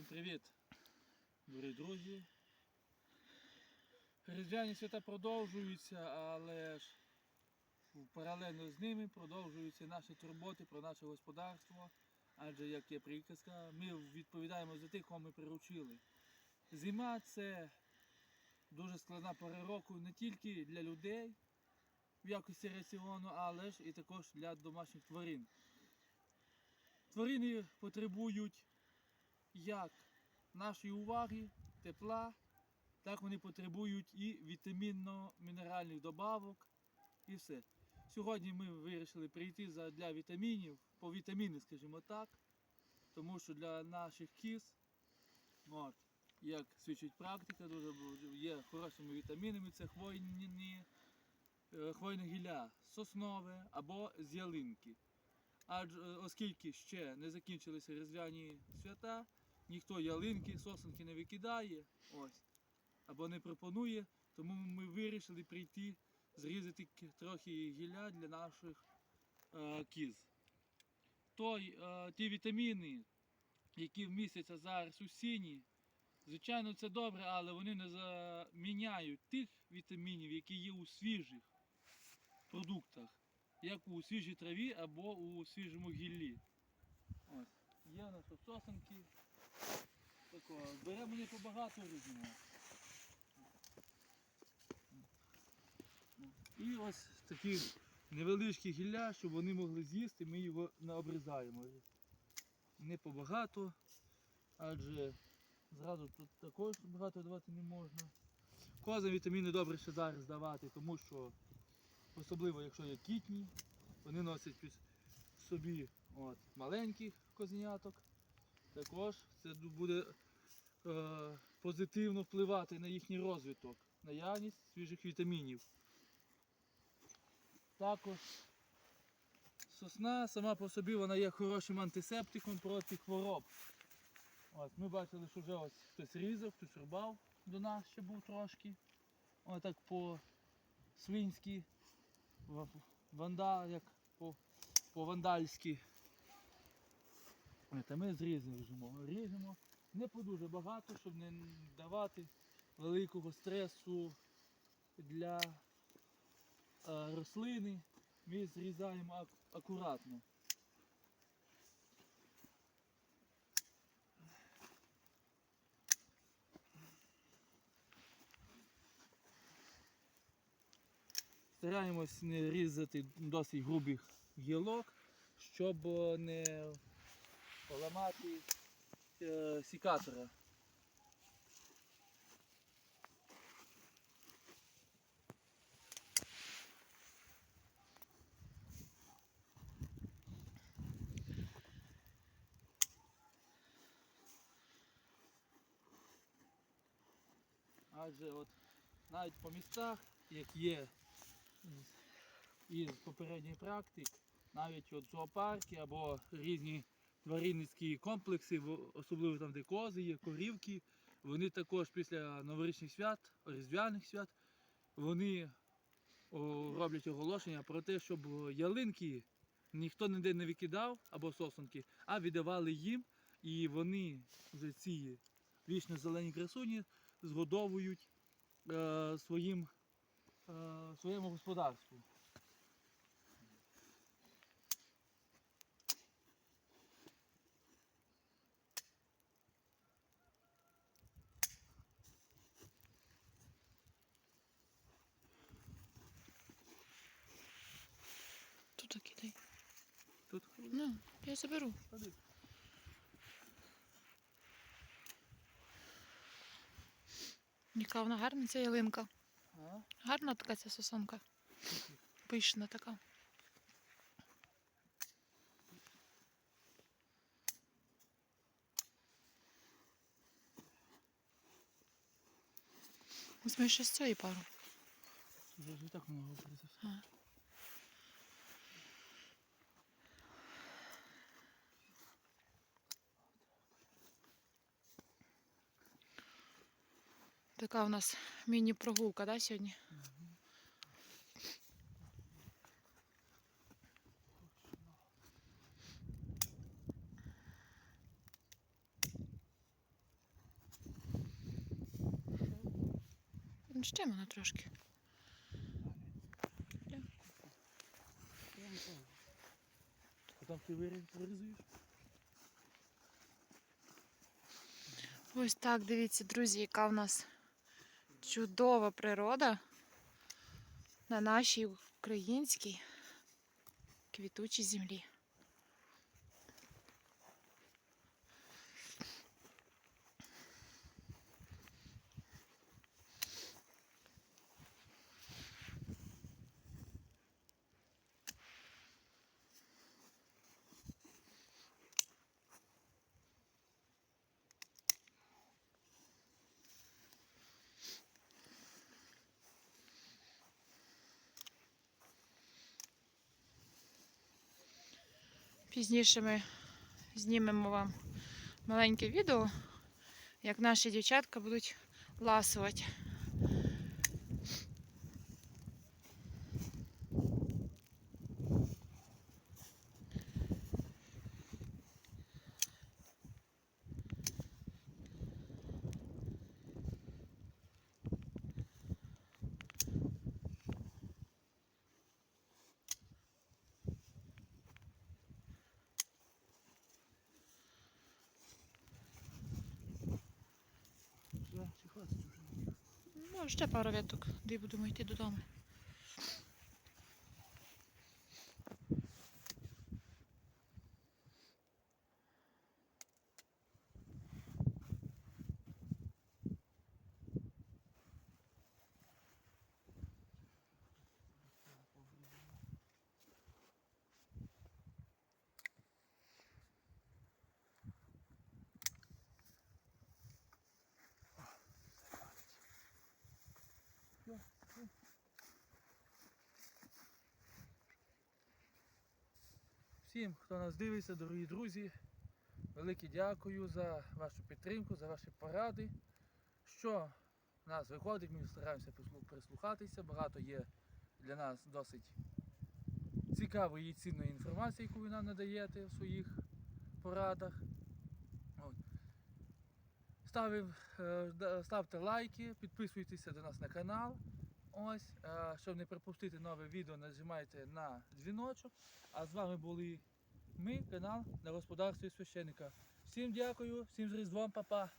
Всім привіт, дорогі друзі. Різдвяні свята продовжуються, але ж паралельно з ними продовжуються наші турботи про наше господарство. Адже, як є приказка, ми відповідаємо за тих, кого ми приручили. Зима це дуже складна пора року не тільки для людей в якості раціону, але ж і також для домашніх тварин. Тварини потребують як нашої уваги, тепла, так вони потребують і вітамінно-мінеральних добавок і все. Сьогодні ми вирішили прийти для вітамінів, по вітаміни, скажімо так, тому що для наших кіз, от, як свідчить практика, дуже є хорошими вітамінами, це хвойні, е, хвойне гілля соснове або з ялинки. Адже оскільки ще не закінчилися різдвяні свята, ніхто ялинки, сосенки не викидає, ось, або не пропонує, тому ми вирішили прийти зрізати трохи гілля для наших е, кіз. Той, е, ті вітаміни, які вмістяться зараз у сіні, звичайно, це добре, але вони не заміняють тих вітамінів, які є у свіжих продуктах як у свіжій траві або у свіжому гіллі. Ось. Є у нас тут сосенки. Такого. Беремо не побагато різного. І ось такі невеличкі гілля, щоб вони могли з'їсти, ми його не обрізаємо. Не побагато, адже зразу тут також багато давати не можна. Козам вітаміни добре ще зараз давати, тому що особливо якщо є кітні, вони носять собі от, маленьких козеняток. Також це буде е, позитивно впливати на їхній розвиток, наявність свіжих вітамінів. Також сосна сама по собі вона є хорошим антисептиком проти хвороб. От, ми бачили, що вже ось хтось різав, хтось рубав до нас ще був трошки. Отак по свинськи як по вандальськи. Та ми зрізаємо, ріжемо. Не по дуже багато, щоб не давати великого стресу для е, рослини. Ми зрізаємо ак- акуратно. Стараємось не різати досить грубих гілок, щоб не поламати е, сікатора. Адже от навіть по містах, як є із попередніх практик, навіть от зоопарки або різні тваринницькі комплекси, особливо там, де кози є, корівки, вони також після новорічних свят, різдвяних свят, вони роблять оголошення про те, щоб ялинки ніхто ніде не викидав або сосенки, а віддавали їм, і вони вже ці вічно зелені красуні згодовують е, своїм, е, своєму господарству. Тут кидай. Тут Ну, я заберу. ходи. Яка вона гарна ця ялинка. А? Гарна така ця сосонка. Пишна така. Візьми ще з цієї пару. Вже так много призов. така у нас міні-прогулка, да, сьогодні? Ну, ще вона трошки. Там ти вирізуєш? Ось так, дивіться, друзі, яка у нас чудова природа на нашій українській квітучій землі. Пізніше ми знімемо вам маленьке відео, як наші дівчатка будуть ласувати. Все, чи хватить вже? Ну, ще пару віток, де будемо йти додому. Всім, хто нас дивиться, дорогі друзі, велике дякую за вашу підтримку, за ваші поради. Що в нас виходить, ми стараємося прислухатися. Багато є для нас досить цікавої і цінної інформації, яку ви нам надаєте в своїх порадах. От. Ставив, е, ставте лайки, підписуйтеся до нас на канал. Ось, е, щоб не пропустити нове відео, нажимайте на дзвіночок. А з вами були ми, канал на господарстві священника. Всім дякую, всім з Різдвом, па-па.